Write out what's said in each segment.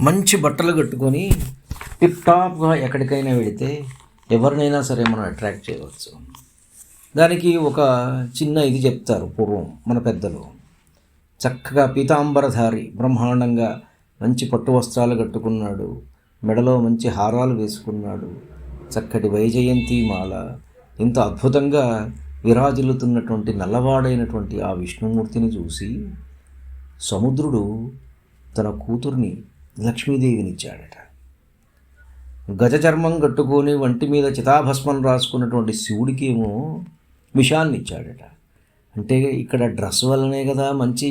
మంచి బట్టలు కట్టుకొని టిప్ టాప్గా ఎక్కడికైనా వెళితే ఎవరినైనా సరే మనం అట్రాక్ట్ చేయవచ్చు. దానికి ఒక చిన్న ఇది చెప్తారు పూర్వం మన పెద్దలు. చక్కగా పీతాంబరధారి బ్రహ్మాండంగా మంచి పట్టు వస్త్రాలు కట్టుకున్నాడు. మెడలో మంచి హారాలు వేసుకున్నాడు. చక్కటి వైజయంతి మాల. ఇంత అద్భుతంగా విరాజిల్లుతున్నటువంటి నల్లవాడైనటువంటి ఆ విష్ణుమూర్తిని చూసి సముద్రుడు తన కూతుర్ని లక్ష్మీదేవినిచ్చాడట. గజ చర్మం కట్టుకొని వంటి మీద చితాభస్మం రాసుకున్నటువంటి శివుడికి ఏమో విషాన్ని ఇచ్చాడట అంటే ఇక్కడ డ్రెస్ వల్లనే కదా మంచి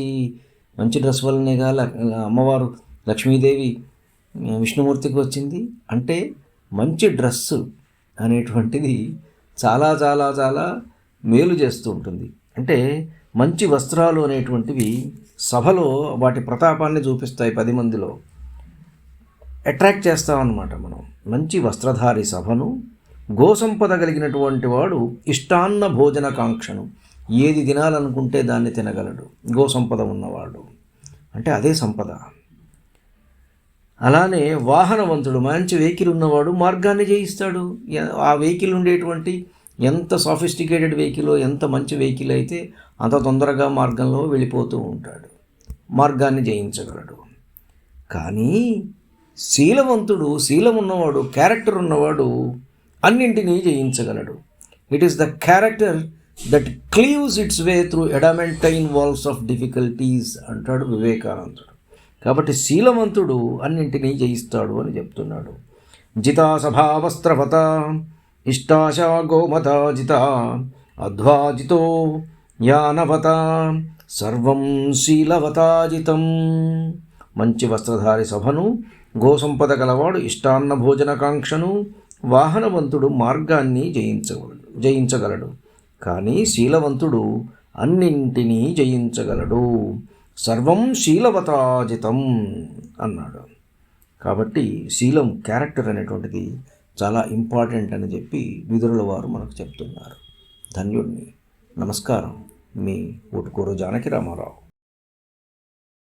మంచి డ్రెస్ వల్లనే కదా అమ్మవారు లక్ష్మీదేవి విష్ణుమూర్తికి వచ్చింది. అంటే మంచి డ్రెస్సు అనేటువంటిది చాలా చాలా చాలా మేలు చేస్తూ ఉంటుంది. అంటే మంచి వస్త్రాలు అనేటువంటివి సభలో వాటి ప్రతాపాన్ని చూపిస్తాయి పది మందిలో. అట్రాక్ట్ చేస్తామన్నమాట మనం. మంచి వస్త్రధారి సభను గోసంపద కలిగినటువంటి వాడు ఇష్టాన్న భోజన కాంక్షను. ఏది తినాలనుకుంటే దాన్ని తినగలడు. గోసంపద ఉన్నవాడు. అంటే అదే సంపద. అలానే వాహనవంతుడు మంచి వెహికల్ ఉన్నవాడు మార్గాన్ని జయిస్తాడు. ఆ వెహికల్ ఉండేటువంటి ఎంత సాఫిస్టికేటెడ్ వెహికల్ ఎంత మంచి వెహికల్ అయితే అంత తొందరగా మార్గంలో వెళ్ళిపోతూ ఉంటాడు. మార్గాన్ని జయించగలడు. కానీ శీలవంతుడు శీలం ఉన్నవాడు క్యారెక్టర్ ఉన్నవాడు అన్నింటినీ జయించగలడు. It is the character that cleaves its way through adamantine walls of difficulties అంటాడు వివేకానందుడు. కాబట్టి శీలవంతుడు అన్నింటినీ జయిస్తాడు అని చెప్తున్నాడు. జితా సభావస్త్రవత ఇష్టాశా గోమత జిత అధ్వాజితో యానవత సర్వం శీలవతాజితం. మంచి వస్త్రధారి సభను గోసంపద గలవాడు ఇష్టాన్న భోజనకాంక్షను వాహనవంతుడు మార్గాన్ని జయించగలడు జయించగలడు. కానీ శీలవంతుడు అన్నింటినీ జయించగలడు. సర్వం శీలవతాజితం అన్నాడు. కాబట్టి శీలం క్యారెక్టర్ అనేటువంటిది చాలా ఇంపార్టెంట్ అని చెప్పి విదురుల వారు మనకు చెప్తున్నారు. ధన్యుడిని నమస్కారం. మీ ఊటుకూరు జానకి రామారావు.